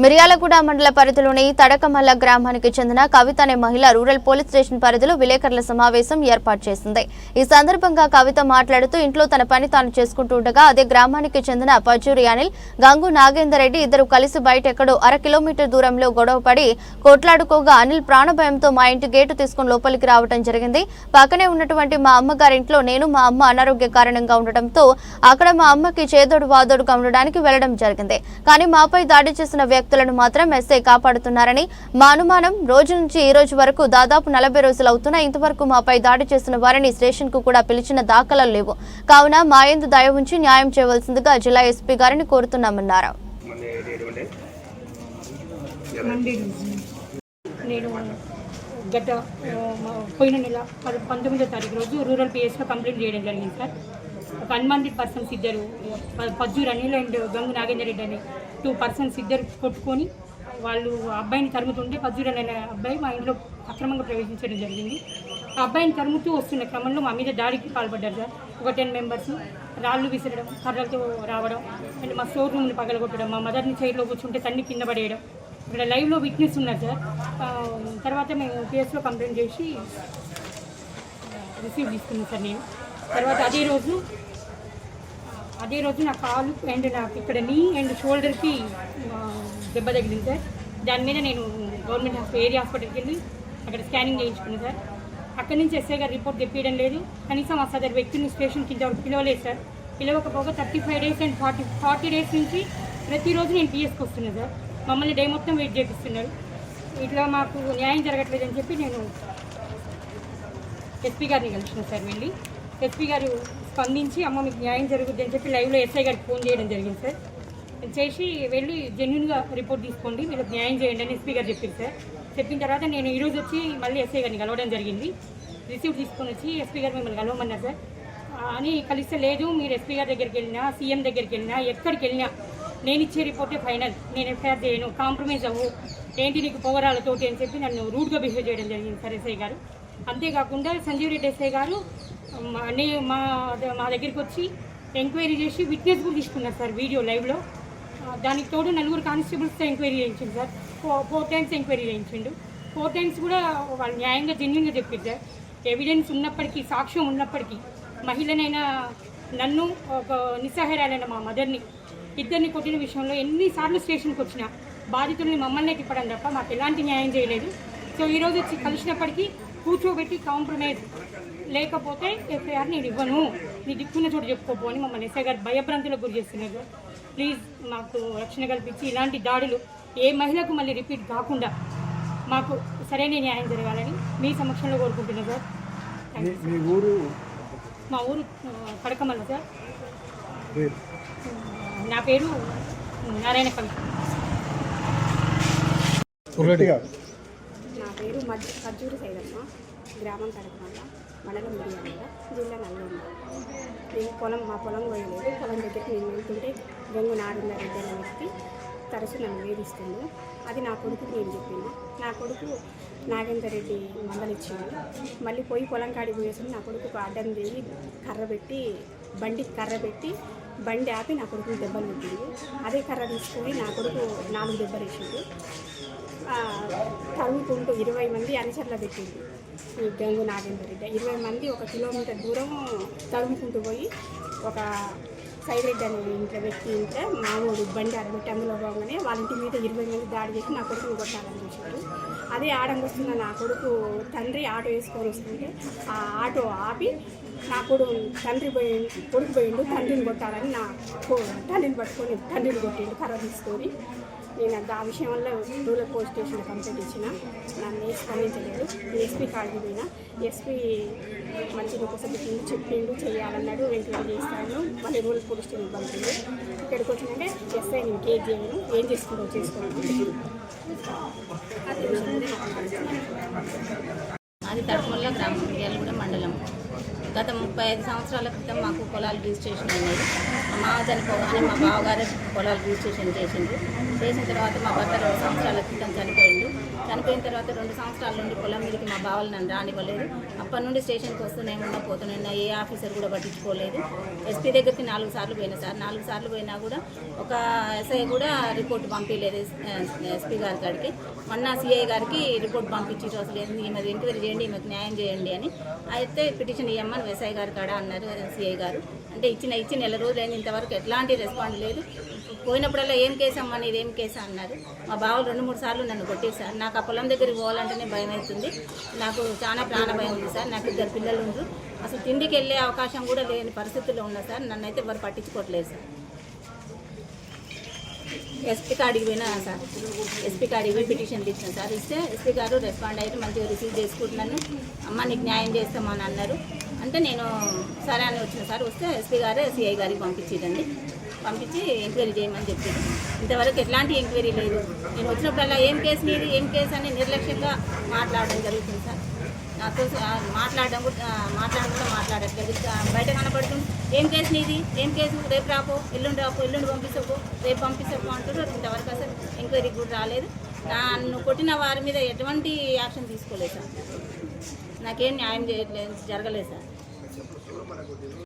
మిర్యాలగూడ మండల పరిధిలోని తడకమల్ల గ్రామానికి చెందిన కవిత అనే మహిళ రూరల్ పోలీస్ స్టేషన్ పరిధిలో విలేకరుల సమావేశం ఏర్పాటు చేసింది. ఈ సందర్భంగా కవిత మాట్లాడుతూ ఇంట్లో తన పని తాను చేసుకుంటూ ఉండగా అదే గ్రామానికి చెందిన పజూరి అనిల్ గంగు నాగేందర్ రెడ్డి ఇద్దరు కలిసి బయట ఎక్కడో అర కిలోమీటర్ దూరంలో గొడవపడి కొట్లాడుకోగా అనిల్ ప్రాణభయంతో మా ఇంటి గేటు తీసుకుని లోపలికి రావడం జరిగింది. పక్కనే ఉన్నటువంటి మా అమ్మగారింట్లో నేను మా అమ్మ అనారోగ్య కారణంగా ఉండటంతో అక్కడ మా అమ్మకి చేదోడు వాదోడుగా ఉండడానికి వెళ్ళడం జరిగింది. కానీ మాపై దాడి చేసిన వ్యక్తులను మాత్రం ఎస్ఐ కాపాడుతున్నారని మా అనుమానం. రోజు నుంచి ఈ రోజు వరకు దాదాపు నలభై రోజులు అవుతున్నా ఇంతవరకు మాపై దాడి చేసిన వారిని స్టేషన్కు కూడా పిలిచిన దాఖలాలు లేవు. కావున మా ఎందు దయ ఉంచి న్యాయం చేయవలసిందిగా జిల్లా ఎస్పీ గారిని కోరుతున్నామన్నారు. నేను గత పోయిన నెల పంతొమ్మిదో తారీఖు రోజు రూరల్ పిఎస్లో కంప్లైంట్ చేయడం జరిగింది సార్. ఒక అన్వాంటెడ్ పర్సన్స్ ఇద్దరు పద్జూర్ పజ్జూర్ అనిల్ అండ్ గంగు నాగేందర్ రెడ్డి అనే టూ పర్సన్స్ ఇద్దరు కొట్టుకొని వాళ్ళు ఆ అబ్బాయిని తరుముతుంటే పజ్జూర్ అనే అబ్బాయి మా ఇంట్లో అక్రమంగా ప్రవేశించడం జరిగింది. ఆ అబ్బాయిని తరుముతూ వస్తున్న క్రమంలో మా మీద దాడికి పాల్పడ్డారు సార్. ఒక టెన్ మెంబర్స్ రాళ్ళు విసరడం కర్రలతో రావడం అండ్ మా స్టోర్ రూమ్ని పగలగొట్టడం మా మదర్ని చైర్లో కూర్చుంటే తన్ని కింద పడేయడం. ఇక్కడ లైవ్లో విట్నెస్ ఉన్నారు సార్. తర్వాత మేము కేసులో కంప్లైంట్ చేసి రిసీవ్ తీసుకున్నాం సార్ నేను. తర్వాత అదే రోజు అదే రోజు నా కాలు అండ్ నాకు ఇక్కడ నీ అండ్ షోల్డర్కి దెబ్బ తగిలింది సార్. దాని మీద నేను గవర్నమెంట్ ఏరియా హాస్పిటల్కి వెళ్ళి అక్కడ స్కానింగ్ చేయించుకున్నాను సార్. అక్కడి నుంచి ఎస్ఐ గారు రిపోర్ట్ తెప్పించడం లేదు. కనీసం ఆ సదరు వ్యక్తిని స్టేషన్ కింద పిలవలేదు sir. పిలవకపోగా thirty five days and forty forty days నుంచి ప్రతిరోజు నేను పిఎస్కి వస్తున్నాను సార్. మమ్మల్ని డే మొత్తం వెయిట్ చేపిస్తున్నారు. ఇట్లా మాకు న్యాయం జరగట్లేదని చెప్పి నేను ఎస్పీ గారిని కలిసిన సార్ వెళ్ళి. ఎస్పీ గారు స్పందించి అమ్మ మీకు న్యాయం జరుగుద్ది అని చెప్పి లైవ్లో ఎస్ఐ గారికి ఫోన్ చేయడం జరిగింది సార్. చేసి వెళ్ళి జెన్యున్గా రిపోర్ట్ తీసుకోండి వీళ్ళకి న్యాయం చేయండి అని ఎస్పీ గారు చెప్పింది సార్. చెప్పిన తర్వాత నేను ఈరోజు వచ్చి మళ్ళీ ఎస్ఐ గారిని కలవడం జరిగింది. రిసీవ్ తీసుకొని వచ్చి ఎస్పీ గారు మిమ్మల్ని కలవమన్నారు సార్. అని కలిస్తే లేదు మీరు ఎస్పీ గారి దగ్గరికి వెళ్ళినా సీఎం దగ్గరికి వెళ్ళినా ఎక్కడికి వెళ్ళినా నేను ఇచ్చే రిపోర్టే ఫైనల్. నేను ఎఫ్ఐఆర్ చేయను కాంప్రమైజ్ అవ్వు. ఏంటి నీకు పొగరాలతోటి అని చెప్పి నన్ను రూడ్గా బిహేవ్ చేయడం జరిగింది సార్ ఎస్ఐ గారు. అంతేకాకుండా సంజీవ్ రెడ్డి ఎస్ఐ గారు మా మా మా దగ్గరికి వచ్చి ఎంక్వైరీ చేసి విట్నెస్ కూడా తీసుకున్నారు సార్ వీడియో లైవ్లో. దానికి తోడు నలుగురు కానిస్టేబుల్స్తో ఎంక్వైరీ చేయించింది sir. Four four times enquiry చేయించిండు. Four times కూడా వాళ్ళు న్యాయంగా జెన్యున్గా చెప్పింది సార్. ఎవిడెన్స్ ఉన్నప్పటికీ సాక్ష్యం ఉన్నప్పటికీ మహిళనైనా నన్ను ఒక నిస్సహారాలైన మా మదర్ని ఇద్దరిని కొట్టిన విషయంలో ఎన్నిసార్లు స్టేషన్కి వచ్చినా బాధితుల్ని మమ్మల్ని తిప్పడం తప్ప మాకు ఎలాంటి న్యాయం చేయలేదు. సో ఈరోజు వచ్చి కలిసినప్పటికీ కూర్చోబెట్టి కాంప్రమైజ్ లేకపోతే ఎఫ్ఐఆర్ నేను ఇవ్వను. నీ దిక్కున్న చోటు చెప్పుకోపో అని మమ్మల్ని ఎస్ఐ గారు భయభ్రాంతులకు గురి చేస్తున్నారు. ప్లీజ్ మాకు రక్షణ కల్పించి ఇలాంటి దాడులు ఏ మహిళకు మళ్ళీ రిపీట్ కాకుండా మాకు సరైన న్యాయం జరగాలని మీ సమక్షంలో కోరుకుంటున్నాను సార్. మీ ఊరు? మా ఊరు కడకమల్ల సార్. నా పేరు నారాయణ కవి. నా పేరు ఖర్జూరి సైదమ్మ గ్రామం కడపమండ మండలం మిర్యాల జిల్లా నల్గొండ మేము పొలం మా పొలం పోయలేదు పొలం దగ్గరికి నేను వెళ్తుంటే గంగు నాగేందర్ రెడ్డి అనే వ్యక్తి తరచు నన్ను వేధిస్తుంది అది నా కొడుకుకి నేను చెప్పిన. నా కొడుకు నాగేందర్ రెడ్డి మందలిచ్చిండు. మళ్ళీ పోయి పొలం కాడికి పోయేసరికి నా కొడుకు అడ్డం దిగి కర్ర పెట్టి బండికి కర్ర పెట్టి బండి ఆపి నా కొడుకు దెబ్బలు పెట్టింది అదే కర్ర తీసుకొని నా కొడుకు నాలుగు దెబ్బలు వేసింది తరుగుకుంటూ ఇరవై మంది అనుచరులు పెట్టింది గంగు నాగేందర్ రెడ్డి ఇరవై మంది ఒక కిలోమీటర్ దూరం తరుముకుంటూ పోయి ఒక సైరెడ్డి అనే ఇంట్లో వ్యక్తి ఇంట్లో మామూలు బండి అరబెట్టి అందులో పోగానే వాళ్ళ ఇంటి మీద ఇరవై మంది దాడి చేసి నా కొడుకు కొట్టాలని చూశారు. అదే ఆడంగా నా కొడుకు తండ్రి ఆటో వేసుకొని వస్తుంటే ఆ ఆటో ఆపి నా కొడుకు తండ్రి పోయి కొడుకు పోయిండు తండ్రిని కొట్టాలని నా తండ్రిని పట్టుకొని తండ్రిని కొట్టిండు కర్ర తీసుకొని నేను ఆ విషయం వల్ల రూరల్ పోలీస్ స్టేషన్ కంప్లైంట్ ఇచ్చిన నన్ను స్పందించలేదు. ఎస్పీ కాడికి పోయినా. ఎస్పీ మంచిగా ఒకసారి చెప్పిండు చెప్పిండు చేయాలన్నాడు వెంటనే చేస్తాను. మళ్ళీ రూరల్ పోలీస్ స్టేషన్ పంపిండు. ఇక్కడికి వచ్చిందంటే ఎస్ఐ నేను కేర్ చేయను. ఏం చేసుకుంటావు చేసుకోవాలి. అది తడపల్ల గ్రామ కూడా మండలం గత ముప్పై ఐదు సంవత్సరాల క్రితం మాకు పొలాలు రిజిస్ట్రేషన్ అయినాయి మా చనిపోగానే మా బావగారు పొలాలు రిజిస్ట్రేషన్ చేసిండు చేసిన తర్వాత మా భర్త రెండు సంవత్సరాల క్రితం చనిపోయిండు. చనిపోయిన తర్వాత రెండు సంవత్సరాల నుండి పొలం మీదకి మా బావలు నన్ను రానివ్వలేదు. అప్పటి నుండి స్టేషన్కి వస్తూనే ఉన్నా పోతూనే ఏ ఆఫీసర్ కూడా పట్టించుకోలేదు. ఎస్పీ దగ్గరికి నాలుగు సార్లు పోయినా సార్. నాలుగు సార్లు పోయినా కూడా ఒక ఎస్ఐ కూడా రిపోర్ట్ పంపించలేదు ఎస్పీ గారి కాడికి. మొన్న సిఐ గారికి రిపోర్ట్ పంపించి అసలు ఏంది ఈమె ఎంక్వైరీ చేయండి ఈమెకు న్యాయం చేయండి అని. అయితే పిటిషన్ ఇవ్వమని ఎస్ఐ గారి కాడ అన్నారు సిఐ గారు. అంటే ఇచ్చిన ఇచ్చి నెల రోజులైంది ఇంతవరకు ఎట్లాంటి రెస్పాండ్ లేదు. పోయినప్పుడల్లా ఏం కేసమ్మా నీది ఏం కేసా అన్నారు. మా బావలు రెండు మూడు సార్లు నన్ను కొట్టేశారు. నాకు ఆ పొలం దగ్గరికి పోవాలంటేనే భయం అవుతుంది నాకు చాలా ప్రాణ భయం ఉంది సార్. నాకు ఇద్దరు పిల్లలు ఉండరు. అసలు తిండికి వెళ్ళే అవకాశం కూడా లేని పరిస్థితుల్లో ఉన్నా సార్. నన్ను అయితే ఎవరు పట్టించుకోవట్లేదు సార్. ఎస్పీ కాడికి పోయినా సార్. ఎస్పీ కాడికి పోయి పిటిషన్ ఇచ్చిన సార్. ఇస్తే ఎస్పీ గారు రెస్పాండ్ అయ్యి మంచిగా రిసీవ్ చేసుకుంటున్నాను. అమ్మ నీకు న్యాయం చేస్తామని అన్నారు. అంటే నేను సరే అని వచ్చిన సార్. వస్తే ఎస్పీ గారు సిఐ గారికి పంపించేదండి పంపించి ఎంక్వైరీ చేయమని చెప్పింది ఇంతవరకు ఎట్లాంటి ఎంక్వైరీ లేదు. నేను వచ్చినప్పుడల్లా ఏం కేసు నీది ఏం కేసు అని నిర్లక్ష్యంగా మాట్లాడడం జరుగుతుంది సార్. నాకు మాట్లాడడం కూడా మాట్లాడడం కూడా మాట్లాడట్లేదు. బయట కనపడుతుంది ఏం కేసు నీది? ఏం కేసు? రేపు రాపో? ఎల్లుండి రాపో? ఎల్లుండి పంపిస్తాపో? రేపు పంపిస్తాపో? అంటున్నారు. ఇంతవరకు అసలు ఎంక్వైరీ కూడా రాలేదు. నన్ను కొట్టిన వారి మీద ఎటువంటి యాక్షన్ తీసుకోలేదు సార్. నాకేం న్యాయం చేయట్లేదు జరగలేదు సార్.